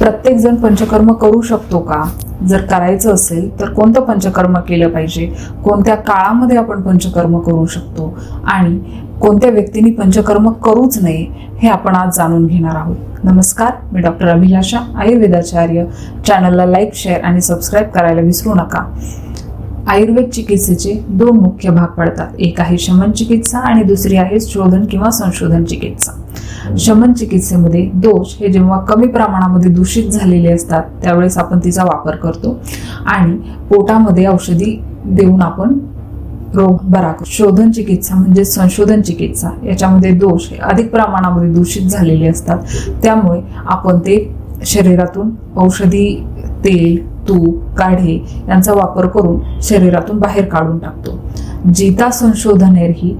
प्रत्येक जण पंचकर्म करू शकतो का? जर करायचं असेल तर कोणतं पंचकर्म केलं पाहिजे? कोणत्या काळामध्ये आपण पंचकर्म करू शकतो? आणि कोणत्या व्यक्तींनी पंचकर्म करूच नये हे आपण आज जाणून घेणार आहोत. नमस्कार मी डॉक्टर अभिलाषा आयुर्वेदाचार्य. चॅनलला लाईक शेअर आणि सबस्क्राईब करायला विसरू नका. आयुर्वेद चिकित्सेचे दोन मुख्य भाग पडतात. एक आहे शमन चिकित्सा आणि दुसरी आहे शोधन किंवा संशोधन चिकित्सा. शमन चिकित्सेमध्ये दोष हे जेव्हा कमी प्रमाणामध्ये दूषित झालेले असतात त्यावेळेस आपण तिचा वापर करतो. आणि पोटामध्ये औषधी देऊन आपण रोग बरा शोधन चिकित्सा म्हणजे संशोधन चिकित्सा. याच्यामध्ये दोष हे अधिक प्रमाणामध्ये दूषित झालेले असतात. त्यामुळे आपण ते शरीरातून औषधी तेल तूप काढे यांचा वापर करून शरीरातून बाहेर काढून टाकतो. जिता संशोधनेर ही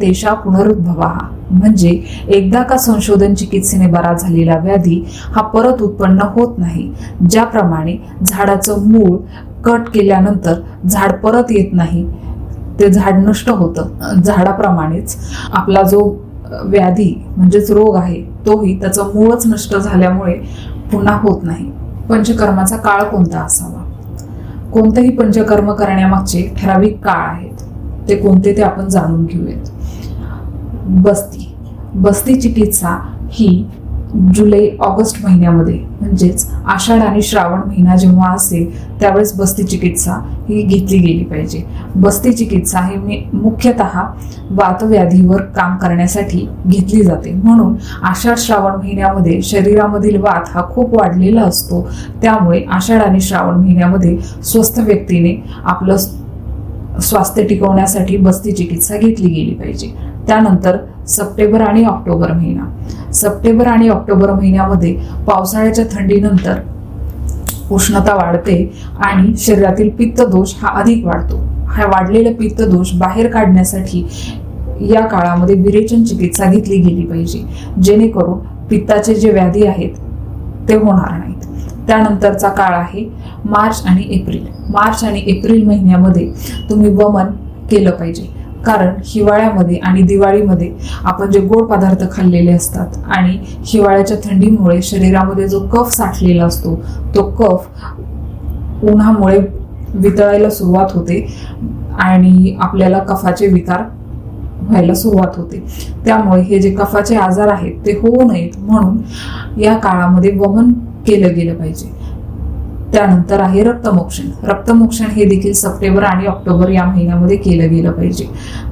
तेशा पुनरुद्भवा. म्हणजे एकदा का संशोधन चिकित्सेने बरा झालेला व्याधी हा परत उत्पन्न होत नाही. ज्याप्रमाणे झाडाचं मूळ कट केल्यानंतर झाड परत येत नाही ते झाड नष्ट होतं. झाडाप्रमाणेच आपला जो व्याधी म्हणजेच रोग आहे तोही त्याचं मूळच नष्ट झाल्यामुळे पुन्हा होत नाही. पंचकर्माचा काळ कोणता असावा? कोणतंही पंचकर्म करण्यामागचे ठराविक काळ आहेत. ते कोणते ते आपण जाणून घेऊयात. बस्ती. बस्ती चिकित्सा ही जुलै ऑगस्ट महिन्यामध्ये म्हणजेच आषाढ आणि श्रावण महिना जेव्हा असेल त्यावेळेस बस्ती चिकित्सा ही घेतली गेली पाहिजे. बस्ती चिकित्सा ही मुख्यतः वातव्याधीवर काम करण्यासाठी घेतली जाते. म्हणून आषाढ श्रावण महिन्यामध्ये शरीरामधील वात हा खूप वाढलेला असतो. त्यामुळे आषाढ आणि श्रावण महिन्यामध्ये स्वस्थ व्यक्तीने आपलं स्वास्थ्य टिकवण्यासाठी बस्ती चिकित्सा घेतली गेली पाहिजे. त्यानंतर सप्टेंबर आणि ऑक्टोबर महिना. सप्टेंबर आणि ऑक्टोबर महिन्यामध्ये पावसाळ्याच्या थंडीनंतर उष्णता वाढते आणि शरीरातील पित्त दोष हा अधिक वाढतो. हा वाढलेला पित्त दोष बाहेर काढण्यासाठी या काळामध्ये विरेचन चिकित्सा घेतली गेली पाहिजे. जेणेकरून पित्ताचे जे व्याधी आहेत ते होणार नाही. त्यानंतरचा काळ आहे मार्च आणि एप्रिल. मार्च आणि एप्रिल महिन्यामध्ये तुम्ही वमन केलं पाहिजे. कारण हिवाळ्यामध्ये आणि दिवाळीमध्ये आपण जे गोड पदार्थ खाल्लेले असतात आणि हिवाळ्याच्या थंडीमुळे शरीरामध्ये जो कफ साठलेला असतो तो कफ उन्हामुळे वितळायला सुरुवात होते आणि आपल्याला कफाचे विकार व्हायला सुरुवात होते. त्यामुळे हे जे कफाचे आजार आहेत ते होऊ नयेत. म्हणून या काळामध्ये वमन केलं गेलं पाहिजे. त्यानंतर आहे रक्तमोक्षण. रक्तमोक्षण हे देखील सप्टेंबर आणि ऑक्टोबर या महिन्यामध्ये केलं गेलं पाहिजे.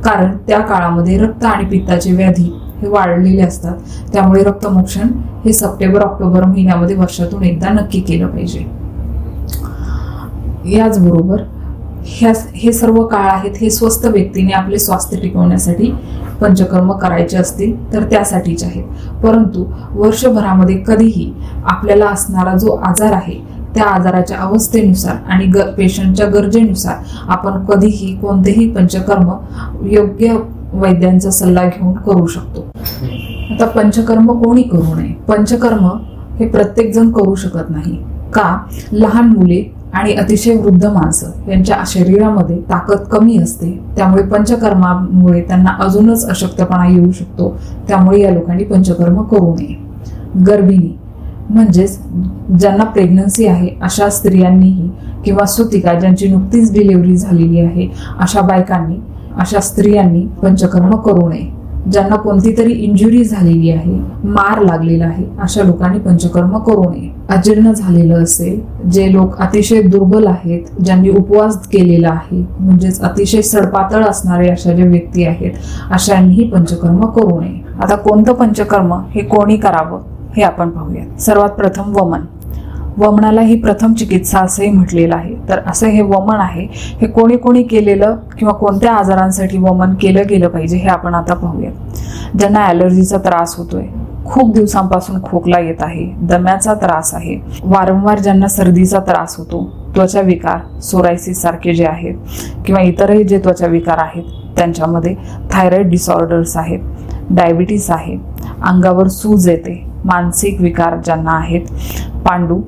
कारण त्या काळामध्ये रक्त आणि पित्ताचे व्याधी हे वाढलेले असतात. त्यामुळे रक्तमोक्षण हे सप्टेंबर ऑक्टोबर महिन्यामध्ये वर्षातून एकदा नक्की केलं पाहिजे. याचबरोबर ह्या हे सर्व काळ आहेत हे स्वस्थ व्यक्तीने आपले स्वास्थ्य टिकवण्यासाठी पंचकर्म करायचे असतील तर त्यासाठीच आहेत. परंतु वर्षभरामध्ये कधीही आपल्याला असणारा जो आजार आहे त्या आजाराच्या अवस्थेनुसार आणि ग पेशंटच्या गरजेनुसार आपण कधीही कोणतेही पंचकर्म योग्य वैद्यांचा सल्ला घेऊन करू शकतो. आता पंचकर्म कोणी करू नये? पंचकर्म हे प्रत्येकजण करू शकत नाही. का? लहान मुले आणि अतिशय वृद्ध माणसं यांच्या शरीरामध्ये ताकद कमी असते त्यामुळे पंचकर्मामुळे त्यांना अजूनच अशक्तपणा येऊ शकतो त्यामुळे या लोकांनी पंचकर्म करू नये. गर्भिणी म्हणजेच ज्यांना प्रेग्नन्सी आहे अशा स्त्रियांनीही किंवा सुतिका ज्यांची नुकतीच डिलिव्हरी झालेली आहे अशा बायकांनी अशा स्त्रियांनी पंचकर्म करू नये. ज्यांना कोणती तरी इंजुरी झालेली आहे मार लागलेला आहे अशा लोकांनी पंचकर्म करू नये. अजीर्ण झालेलं असेल जे लोक अतिशय दुर्बल आहेत ज्यांनी उपवास केलेला आहे म्हणजेच अतिशय सडपातळ असणारे अशा जे व्यक्ती आहेत अशांनीही पंचकर्म करू नये. आता कोणतं पंचकर्म हे कोणी करावं हे आपण पाहूयात. सर्वात प्रथम वमन. वमनाला ही प्रथम चिकित्सा असंही म्हटलेलं आहे. तर असं हे वमन आहे हे कोणी कोणी केलेलं किंवा कोणत्या आजारांसाठी वमन केलं गेलं पाहिजे हे आपण आता पाहूया ज्यांना ॲलर्जीचा त्रास होतोय खूप दिवसांपासून खोकला येत आहे दम्याचा त्रास आहे वारंवार ज्यांना सर्दीचा त्रास होतो त्वचा विकार सोरायसिस सारखे जे आहेत किंवा इतरही जे त्वचा विकार आहेत त्यांच्यामध्ये थायरॉइड डिसऑर्डर्स आहेत डायबिटीस आहे अंगावर सूज येते मानसिक विकार ज्यांना आहेत पांडू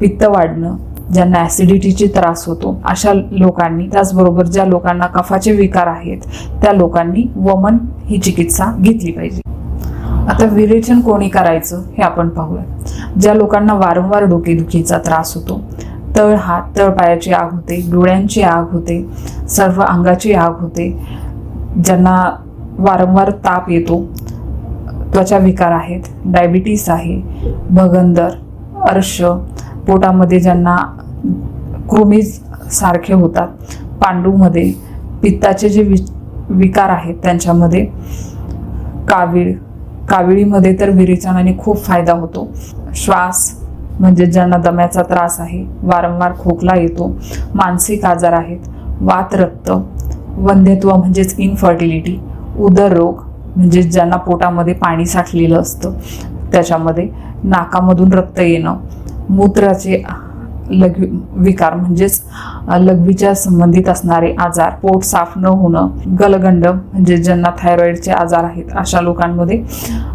पित्त वाढणं ज्यांना ॲसिडिटीचे त्रास होतो अशा लोकांनी त्याचबरोबर ज्या लोकांना कफाचे विकार आहेत त्या लोकांनी वमन ही चिकित्सा घेतली पाहिजे. आता विरेचन कोणी करायचं हे आपण पाहूया. ज्या लोकांना वारंवार डोकेदुखीचा त्रास होतो तळ हात तळपायाची आग होते डोळ्यांची आग होते सर्व अंगाची आग होते ज्यांना वारंवार ताप येतो त्वचा विकार आहेत. डायबिटीस आहे भगंदर अर्श पोटामध्ये ज्यांना कृमीज सारखे होतात पांडूमध्ये पित्ताचे जे वि विकार आहेत त्यांच्यामध्ये कावीळ काविळीमध्ये तर विरेचनाने खूप फायदा होतो. श्वास म्हणजे ज्यांना दम्याचा त्रास आहे वारंवार खोकला येतो मानसिक आजार आहेत वातरक्त वंध्यत्व म्हणजेच इनफर्टिलिटी उदर रोग म्हणजे ज्यांना पोटामध्ये पाणी साठलेलं असतं त्याच्यामध्ये नाकामधून रक्त येणं मूत्राचे लघ विकार म्हणजेच लघवीच्या संबंधित असणारे आजार पोट साफ न होणं गलगंड म्हणजे ज्यांना थायरॉइडचे आजार आहेत अशा लोकांमध्ये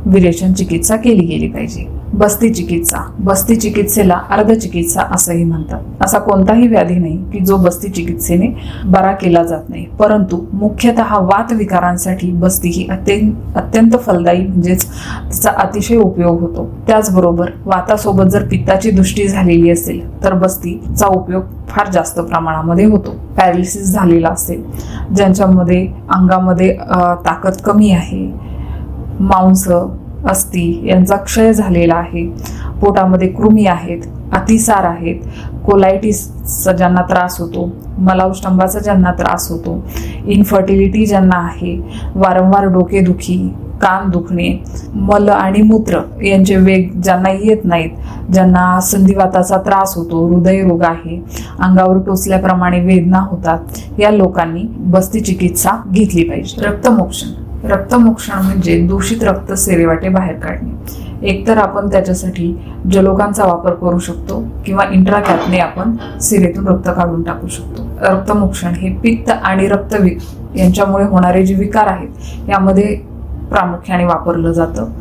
विरेचन चिकित्सा केली गेली पाहिजे. बस्ती चिकित्सा बस्ती चिकित्सेला अर्धचिकित्सा असंही म्हणतात. असा कोणताही व्याधी नाही की जो बस्ती चिकित्सेने बरा केला जात नाही. परंतु मुख्यतः वात विकारांसाठी बस्ती ही अत्यंत अत्यंत फलदायी म्हणजेच तिचा अतिशय उपयोग होतो. त्याचबरोबर वातासोबत जर पित्ताची दृष्टी झालेली असेल तर बस्तीचा उपयोग फार जास्त प्रमाणामध्ये होतो. पॅरालिसिस झालेला असेल ज्यांच्यामध्ये अंगामध्ये ताकद कमी आहे. मांस अस्थि यांचा क्षय झालेला आहे. पोटामध्ये कृमी आहेत अतिसार आहेत. कोलायटिसचा ज्यांना त्रास होतो मलाउष्टंभाचा ज्यांना त्रास होतो. इनफर्टिलिटी ज्यांना आहे वारंवार डोकेदुखी कान दुखणे मल आणि मूत्र यांचे वेग ज्यांना येत नाहीत ज्यांना संधिवाताचा त्रास होतो हृदयरोग आहे अंगावर टोचल्याप्रमाणे वेदना होतात या लोकांनी बस्ती चिकित्सा घेतली पाहिजे. रक्तमोक्षण. रक्तमोक्षण म्हणजे दूषित रक्त सेरेवाटे बाहेर काढणे. एकतर आपण त्याच्यासाठी जलोकांचा वापर करू शकतो किंवा इंट्राकॅपने आपण सिरेतून रक्त काढून टाकू शकतो. रक्तमोक्षण हे पित्त आणि रक्तविक यांच्यामुळे होणारे जे विकार आहेत यामध्ये प्रामुख्याने वापरलं जातं.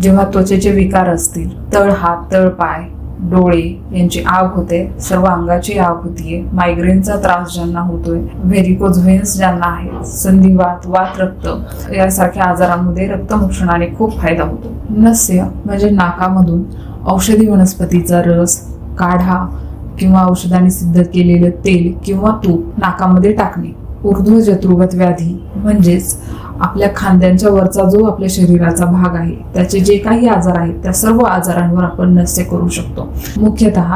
जेव्हा त्वचेचे विकार असतील तळ हात तळ पाय डोळे यांची आग होते सर्व अंगाची आग होतीये. मायग्रेनचा त्रास ज्यांना होतोय व्हेरिकोज व्हेन्स ज्यांना आहे संधिवात वात रक्त यासारख्या आजारांमध्ये रक्तमोक्षणाने खूप फायदा होतो. नस्य म्हणजे नाकामधून औषधी वनस्पतीचा रस काढा किंवा औषधाने सिद्ध केलेलं तेल किंवा तूप नाकामध्ये टाकणे. ऊर्ध्व जत्रुगत व्याधी म्हणजेच आपल्या खांद्यांच्या वरचा जो आपल्या शरीराचा भाग आहे त्याचे जे काही आजार आहेत त्या सर्व आजारांवर आपण नस्य करू शकतो. मुख्यतः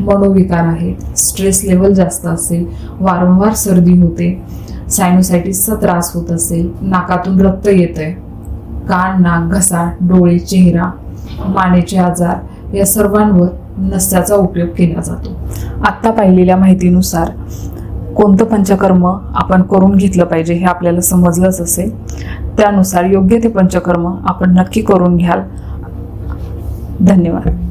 मनोविकार आहेत स्ट्रेस लेवल जास्त असेल वारंवार सर्दी होते सायनोसायटिसचा त्रास होत असेल नाकातून रक्त येतंय कान नाक घसा डोळे चेहरा मानेचे आजार या सर्वांवर नस्याचा उपयोग केला जातो. आत्ता पाहिलेल्या माहितीनुसार कोणतं पंचकर्म आपण करून घेतलं पाहिजे हे आपल्याला समजलंच असेल. त्यानुसार योग्य ते पंचकर्म आपण नक्की करून घ्याल. धन्यवाद.